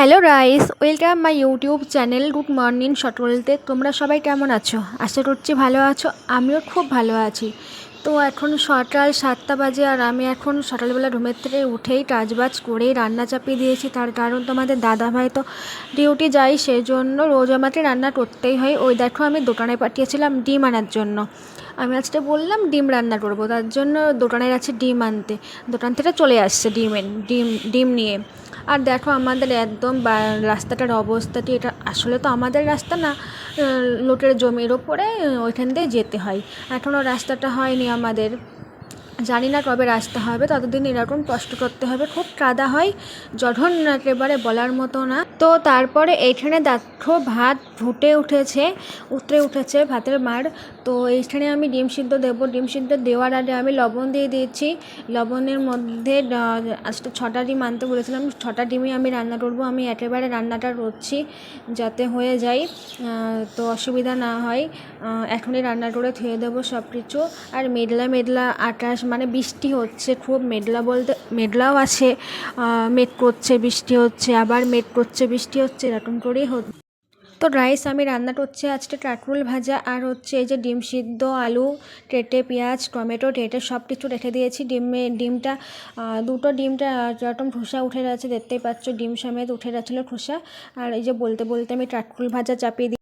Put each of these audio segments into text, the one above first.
Hello rice welcome my YouTube channel, good morning সকলতে তোমরা সবাই কেমন আছো? আশা করছি ভালো আছো, আমিও খুব ভালো আছি। তো এখন সকাল সাতটা বাজে আর আমি এখন সকালবেলা রুমের থেকে উঠেই কাজবাজ করেই রান্না চাপিয়ে দিয়েছি। তার কারণ তোমাদের দাদাভাই তো ডিউটি যায়, সেই জন্য রোজ আমাকে রান্না করতেই হয়। ওই দেখো আমি দোকানে পাঠিয়েছিলাম ডিম আনার জন্য। আমি আজকে বললাম ডিম রান্না করব, তার জন্য দোকানে আছে ডিম আনতে। দোকান থেকে চলে আসছে ডিমের, ডিম ডিম নিয়ে। আর দেখো আমাদের একদম রাস্তাটার অবস্থাটি এটা আসলে তো আমাদের রাস্তা না লোটের জমির ওপরে ওইখান দিয়ে যেতে হয়। এখনও রাস্তাটা হয়নি আমাদের। জানি না কবে রাস্তা হবে, ততদিন এরকম কষ্ট করতে হবে, খুব কাদা হয় জঘন একেবারে বলার মতো না। তো তারপরে এইখানে দেখো ভাত ফুটে উঠেছে, উতরে উঠেছে ভাতের মার। তো এইখানে আমি ডিম সিদ্ধ দেবো। ডিম সিদ্ধ দেওয়ার আগে আমি লবণ দিয়ে দিয়েছি। লবণের মধ্যে আজকে ছটা ডিম আনতে বলেছিলাম। ছটা ডিমই আমি রান্না করব। আমি একেবারে রান্নাটা করছি যাতে হয়ে যায় তো অসুবিধা না হয়। এখনই রান্না করে ধুয়ে দেবো সব কিছু আর মেঘলা মেঘলা আকাশ মানে বৃষ্টি হচ্ছে, খুব মেঘলা বলতে, মেঘলাও আছে। মেঘ করছে, বৃষ্টি হচ্ছে, আবার মেঘ করছে, বৃষ্টি হচ্ছে, এরকম করেই হচ্ছে। তো রাইস আমি রান্নাটা হচ্ছে আজকে কাঁকরোল ভাজা আর হচ্ছে এই যে ডিম সিদ্ধ, আলু কেটে পেঁয়াজ, টমেটো কেটে সব কিছু রেখে দিয়েছি। ডিমে, ডিমটা দুটো ডিমটা যেরকম খোসা উঠে যাচ্ছে, দেখতেই পাচ্ছ ডিম সমেত উঠে যাচ্ছিল খোসা। আর এই যে বলতে বলতে আমি কাঁকরোল ভাজা চাপিয়ে দিই।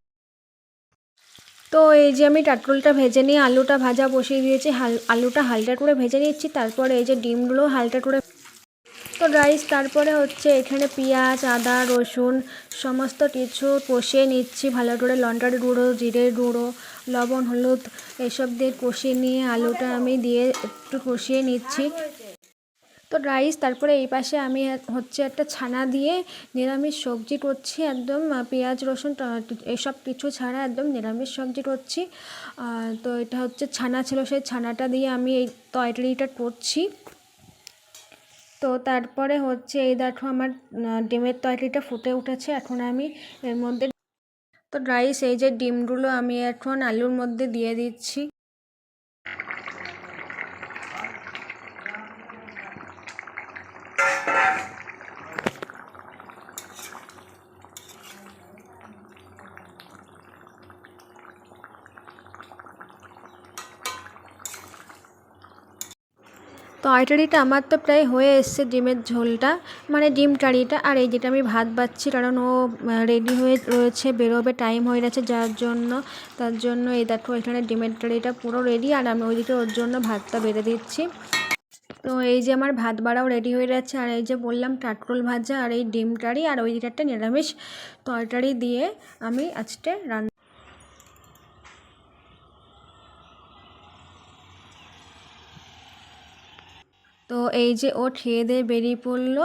তো এই যে আমি কাঁকরোলটা ভেজে নিয়ে আলুটা ভাজা বসিয়ে দিয়েছি, হাল, আলুটা হালকা করে ভেজে নিচ্ছি, তারপরে এই যে ডিমগুলো হালকা করে তো রাইস তারপরে হচ্ছে এখানে পেঁয়াজ, আদা, রসুন সমস্ত কিছু কষিয়ে নিচ্ছি, ভালো করে লঙ্কার গুঁড়ো, জিরের গুঁড়ো, লবণ, হলুদ এসব দিয়ে কষিয়ে নিয়ে আলুটা আমি দিয়ে একটু কষিয়ে নিচ্ছি। তো রাইস তারপরে এই পাশে আমি হচ্ছে একটা ছানা দিয়ে নিরামিষ সবজি করছি, একদম পেঁয়াজ, রসুন এসব কিছু ছাড়া একদম নিরামিষ সবজি করছি। তো এটা হচ্ছে ছানা ছিল, সেই ছানাটা দিয়ে আমি এই তরকারিটা করছি। তো তারপরে হচ্ছে এই দেখো আমার ডিমের তরকারিটা ফুটে উঠেছে। এখন আমি এর মধ্যে তো রাইস এই যে ডিমগুলো আমি এখন আলুর মধ্যে দিয়ে দিচ্ছি। তরকারিটা আমার তো প্রায় হয়ে এসছে ডিমের ঝোলটা মানে ডিম কারিটা। আর এই যেটা আমি ভাত বাচ্ছি, কারণ ও রেডি হয়ে রয়েছে, বেরোবে টাইম হয়ে গেছে যার জন্য। তার জন্য এই দেখো, এখানে ডিমের কারিটা পুরো রেডি আর আমি ওইদিকে ওর জন্য ভাতটা বেড়ে দিচ্ছি। তো এই যে আমার ভাত বাড়াও রেডি হয়ে যাচ্ছে আর এই যে বললাম কাঁকরোল ভাজা আর এই ডিম কারি, আর ওই একটা নিরামিষ তরকারি দিয়ে আমি আজকে রান্না তো এই যে ও খেয়ে দিয়ে বেরিয়ে পড়ল,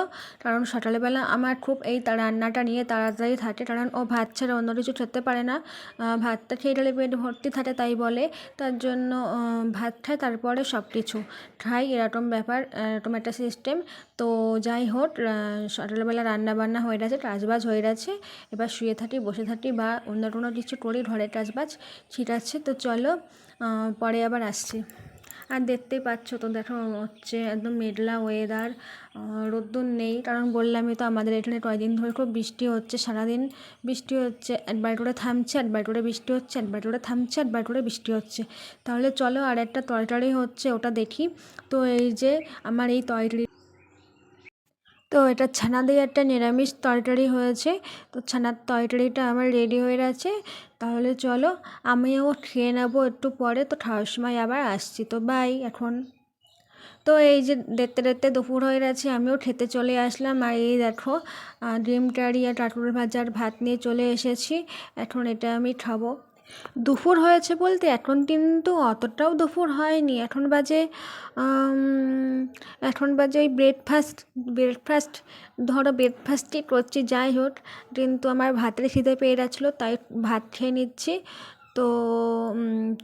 কারণ সকালবেলা আমার খুব এই রান্নাটা নিয়ে তাড়াতাড়ি থাকে, কারণ ও ভাত ছাড়া অন্য কিছু খেতে পারে না। ভাতটা খেয়ে গেলে পেট ভর্তি থাকে তাই বলে, তার জন্য ভাত খায়, তারপরে সব কিছু খাই এরকম ব্যাপার, এরকম একটা সিস্টেম তো যাই হোক সকালবেলা রান্না বান্না হয়ে গেছে, কাজবাজ হয়ে গেছে, এবার শুয়ে থাকি, বসে থাকি বা অন্য কোনো কিছু করি, ঘরের কাজবাজ ঠিক আছে তো চলো পরে আবার আসছি। আর দেখতেই পাচ্ছ তো দেখো, হচ্ছে একদম মেঘলা ওয়েদার রোদ্দুর নেই। কারণ বললামই তো আমাদের এখানে কয়দিন ধরে খুব বৃষ্টি হচ্ছে সারাদিন। বৃষ্টি হচ্ছে, একবার করে থামছে, একবার করে বৃষ্টি হচ্ছে, একবার করে থামছে, একবার করে বৃষ্টি হচ্ছে। তাহলে চলো আর একটা তরকারি হচ্ছে, ওটা দেখি। তো এই যে আমার এই তরকারি তো এটা ছানা দিয়ে একটা নিরামিষ তরকারি হয়েছে। তো ছানার তরকারিটা আমার রেডি হয়ে গেছে। তাহলে চলো, আমিও খেয়ে নেব একটু পরে। তো খাওয়ার সময় আবার আসছি। তো বাই এখন। তো এই যে দেখতে দেখতে দুপুর হয়ে গেছে, আমিও খেতে চলে আসলাম। আর এই দেখো ডিম কারি আর কাঁকরোল ভাজার ভাত নিয়ে চলে এসেছি। এখন এটা আমি খাব। দুপুর হয়েছে বলতে এখন কিন্তু অতটাও দুপুর হয়নি। এখন বাজে এখন বাজে ওই ব্রেকফাস্ট ব্রেকফাস্ট ধরো ব্রেকফাস্টই করছি, যাই হোক। কিন্তু আমার ভাতের খিদে পেয়ে গেছিল, তাই ভাত খেয়ে নিচ্ছি। তো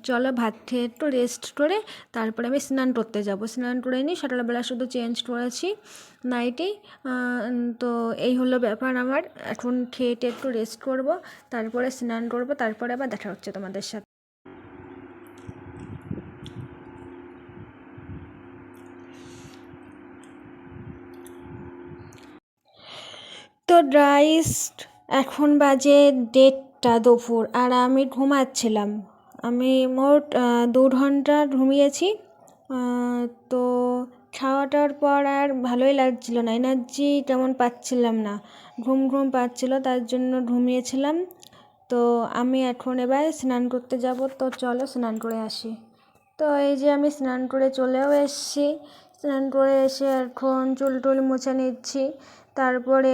চলো ভাত খেয়ে একটু রেস্ট করে তারপরে আমি স্নান করতে যাব। স্নান করে নিই সকালবেলা শুধু চেঞ্জ করেছি নাইটি তো এই হলো ব্যাপার আমার। এখন খেয়ে একটু রেস্ট করব, তারপরে স্নান করব, তারপরে আবার দেখা হচ্ছে তোমাদের সাথে। তো রাইস এখন বাজে দেড়টা দুপুর আর আমি ঘুমাচ্ছিলাম। আমি মোট দু ঘণ্টা ঘুমিয়েছি। তো খাওয়াটার পর আর ভালোই লাগছিল না এনার্জি তেমন পাচ্ছিলাম না। ঘুম ঘুম পাচ্ছিলো, তার জন্য ঘুমিয়েছিলাম। তো আমি এখন এবার স্নান করতে যাব। তো চলো স্নান করে আসি। তো এই যে আমি স্নান করে চলেও এসেছি। স্নান করে এসে এখন চুল টুল মুছে নিচ্ছি। তারপরে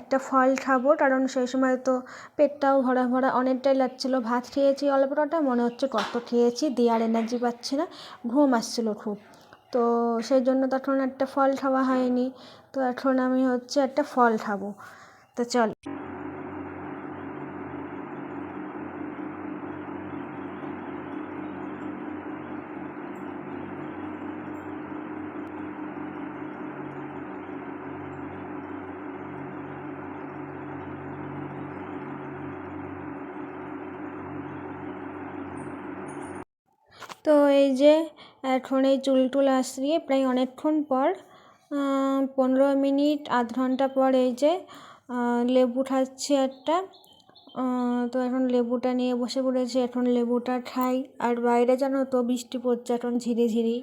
একটা ফল খাব, কারণ সেই সময় তো পেটটাও ভরা ভরা অনেকটাই লাগছিল। ভাত খেয়েছি অল্পটা মনে হচ্ছে কত খেয়েছি, দিয়ে আর এনার্জি পাচ্ছি না, ঘুম আসছিল খুব। তো সেই জন্য তখন একটা ফল খাওয়া হয়নি, তো এখন আমি হচ্ছে একটা ফল খাব। তো চল। তো এই যে এখন এই চুল টুল আশ্রিয়ে প্রায় অনেকক্ষণ পর পনেরো মিনিট, আধ ঘণ্টা পর এই যে লেবু খাচ্ছি একটা। তো এখন লেবুটা নিয়ে বসে পড়েছি, এখন লেবুটা খাই। আর বাইরে জানো তো বৃষ্টি পড়ছে, এখন ঝিরিঝিরি।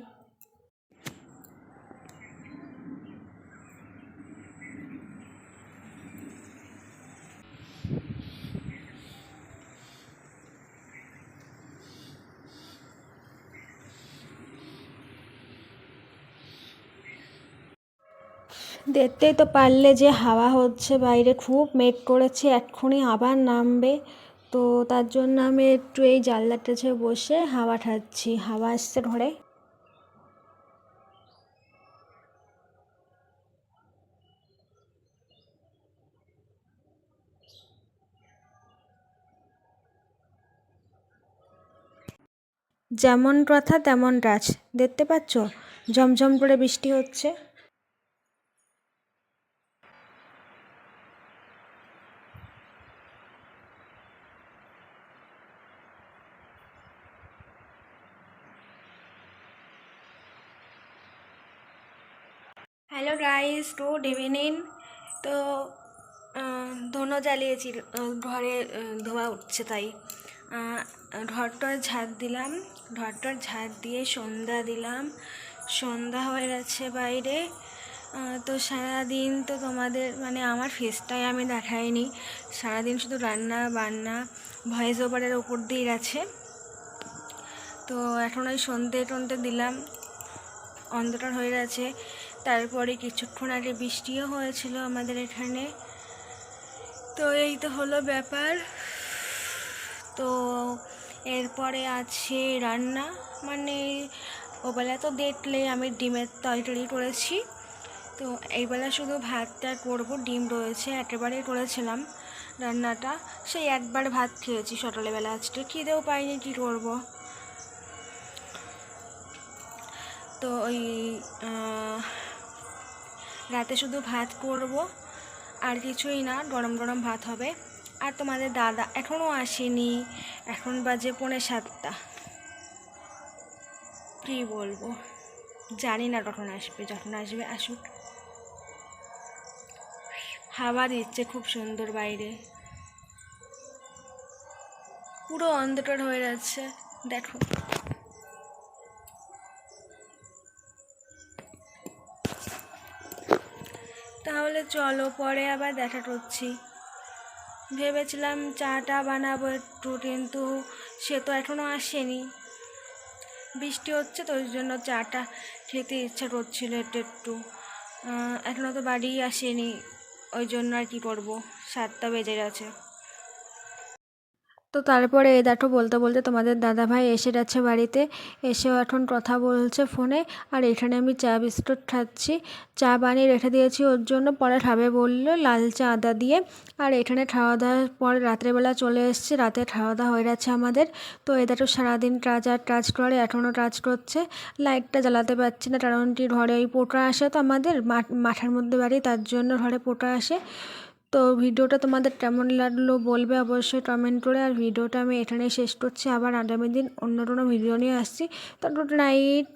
দেখতেই তো পারলে যে হাওয়া হচ্ছে বাইরে। খুব মেঘ করেছে, এক্ষুনি আবার নামবে। তো তার জন্য আমি একটু এই জানলার কাছে বসে হাওয়া খাচ্ছি হাওয়া আসছে ঘরে। যেমন কথা তেমন গাছ দেখতে পাচ্ছ? ঝমঝম করে বৃষ্টি হচ্ছে। হ্যালো গাইস গুড ইভিনিং তো ধনো জ্বালিয়েছি ঘরে ধোয়া উঠছে তাই। ঘরটার ঝাড় দিলাম ঘরটার ঝাড় দিয়ে সন্ধ্যা দিলাম। সন্ধ্যা হয়ে গেছে বাইরে। তো সারাদিন তো তোমাদের মানে আমার ফেসটাই আমি দেখাইনি। সারাদিন শুধু রান্না, বান্না ভয়েস ওভারের ওপর দিয়ে গেছে। তো এখন ওই সন্ধে টন্ধে দিলাম। অন্ধকার হয়ে গেছে। তারপরে কিছুক্ষণ আগে বৃষ্টিও হয়েছিল আমাদের এখানে। তো এই তো হলো ব্যাপার। তো এরপরে আছে রান্না। মানে ওবেলা তো দেখলে আমি ডিমের তরকারি করেছি। তো এইবেলা শুধু ভাতটা করব, ডিম রয়েছে, একেবারেই করেছিলাম রান্নাটা। সেই একবার ভাত খেয়েছি সকালবেলা আজকে, খিদেও পাইনি কী করব। তো ওই রাতে শুধু ভাত করব, আর কিছুই না, গরম গরম ভাত হবে। আর তোমাদের দাদা এখনও আসেনি। এখন বাজে পৌনে সাতটা। কী বলব? জানি না কখন আসবে, যখন আসবে, আসুক। হাওয়া দিচ্ছে খুব সুন্দর বাইরে। পুরো অন্ধকার হয়ে যাচ্ছে। দেখো। চলো, পরে আবার দেখা করছি। ভেবেছিলাম চাটা বানাবো একটু, কিন্তু সে তো এখনও আসেনি। বৃষ্টি হচ্ছে তো, ওই জন্য চাটা খেতে ইচ্ছা করছিল একটু একটু। এখনও তো বাড়ি আসেনি, ওই জন্য আর কি করব, সাতটা বেজে গেছে। তো তারপরে এ দেখো বলতে বলতে তোমাদের দাদাভাই এসে যাচ্ছে বাড়িতে। এসেও এখন কথা বলছে ফোনে। আর এখানে আমি চা বিস্কুট খাচ্ছি। চা বানিয়ে রেখে দিয়েছি ওর জন্য। পরে খাবে বলল লাল চা আদা দিয়ে। আর এখানে খাওয়া দাওয়ার পর রাত্রেবেলা চলে এসছে। রাতে খাওয়া দাওয়া হয়ে যাচ্ছে আমাদের। তো এ দেখো সারাদিন কাজ আর কাজ করে, এখনও কাজ করছে। লাইটটা জ্বালাতে পারছি না, কারণ কি ঘরে ওই পোটা আসে তো আমাদের। মাঠার মধ্যে বাড়ি, তার জন্য ঘরে পোটা আসে। তো ভিডিওটা তোমাদের কেমন লাগল বলবে অবশ্যই কমেন্ট করে, আর ভিডিওটা আমি এখানেই শেষ করছি। আবার আগামী দিন অন্য কোনো ভিডিও নিয়ে আসছি। তো গুড নাইট